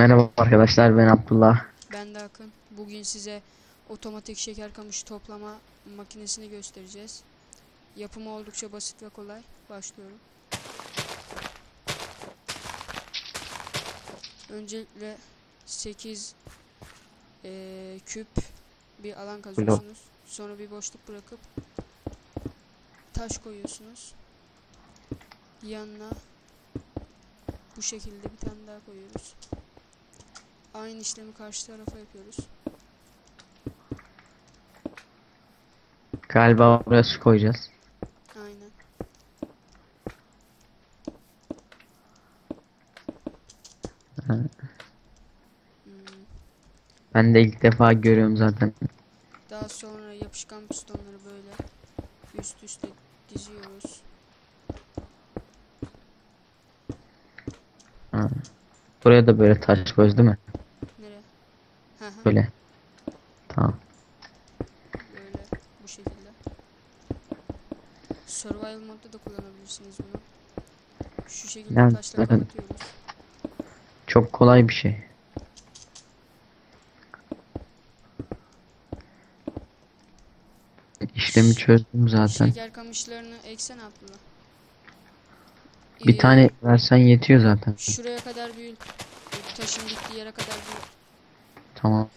Merhaba arkadaşlar ben Abdullah. Ben de Akın. Bugün size otomatik şeker kamışı toplama makinesini göstereceğiz. Yapımı oldukça basit ve kolay. Başlıyorum. Öncelikle 8 eee, küp bir alan kazıyorsunuz. Sonra bir boşluk bırakıp taş koyuyorsunuz. Yanına bu şekilde bir tane daha koyuyoruz. Aynı işlemi karşı tarafa yapıyoruz. Galiba buraya su koyacağız. Aynen. Hmm. Ben de ilk defa görüyorum zaten. Daha sonra yapışkan pistonları böyle üst üste diziyoruz. Ha. Buraya da böyle taş koyuyoruz değil mi? Böyle. Tamam. böyle bu şekilde. Survival modda da kullanabilirsiniz bunu. Şu şekilde Yani taşları kapatıyoruz. Çok kolay bir şey. İşlemi çözdüm zaten. Şeker kamışlarını eksene Abdullah. Bir Ee, tane versen yetiyor zaten. Şuraya kadar büyül. Taşın gittiği yere kadar büyül. Tamam.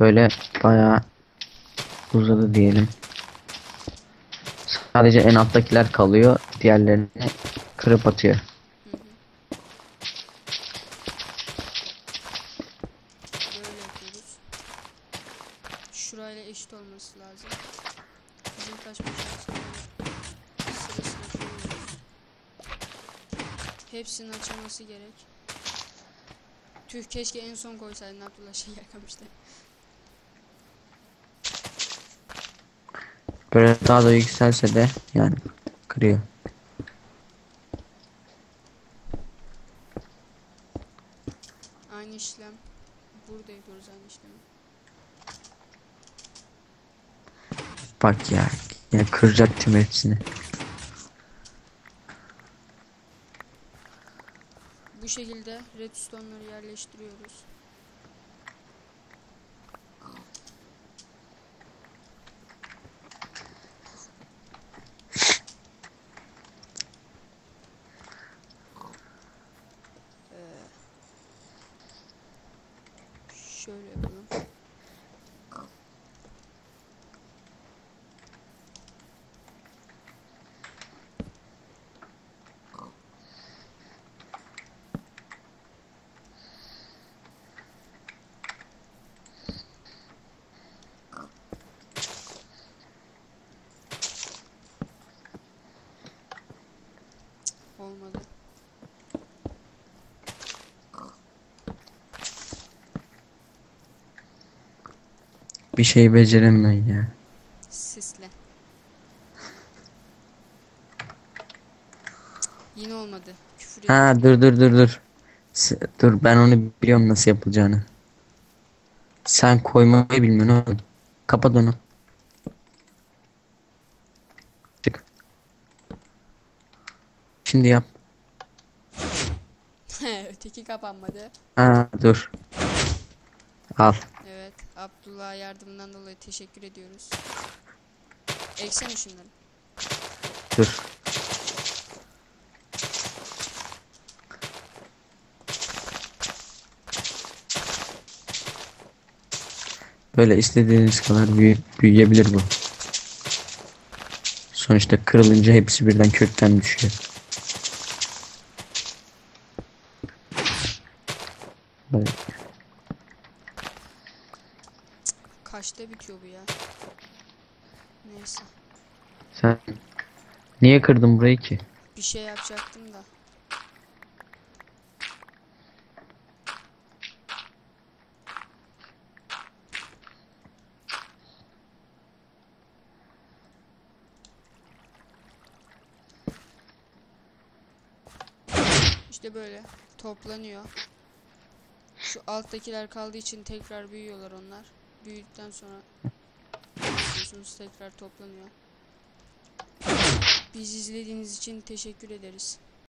Böyle bayağı uzadı diyelim. Sadece en alttakiler kalıyor. Diğerlerini kırıp atıyor. Şurayla eşit olması lazım. Bizim sırasına koyuyoruz. Hepsinin açılması gerek. Tüh keşke en son koysaydın Abdullah şey yakamıştı. Böyle daha da yükselse de yani kırıyor. Aynı işlem. Burada yapıyoruz aynı işlemi. Bak ya yine kıracak tüm hepsini. Bu şekilde redstone'ları yerleştiriyoruz. Ee, Şöyle yapalım. Olmadı. Bir şey beceremiyorum ya. Sisle. Yine olmadı. Küfür Ha dur dur dur dur. S- dur ben onu biliyorum nasıl yapılacağını. Sen koymayı bilmiyorsun oğlum. Kapat onu. Çık. Şimdi yap. Öteki kapanmadı. Ha dur. Al. Evet. Abdullah yardımından dolayı teşekkür ediyoruz. Eksene şunları. Dur. Böyle istediğiniz kadar büyü büyüyebilir bu. Sonuçta kırılınca hepsi birden kökten düşüyor. Böyle. Kaçta bitiyor bu ya? Neyse. Sen niye kırdın burayı ki? Bir şey yapacaktım da. İşte böyle toplanıyor. Şu alttakiler kaldığı için tekrar büyüyorlar onlar. Büyüdükten sonra yapıyorsunuz tekrar toplanıyor. Biz izlediğiniz için teşekkür ederiz.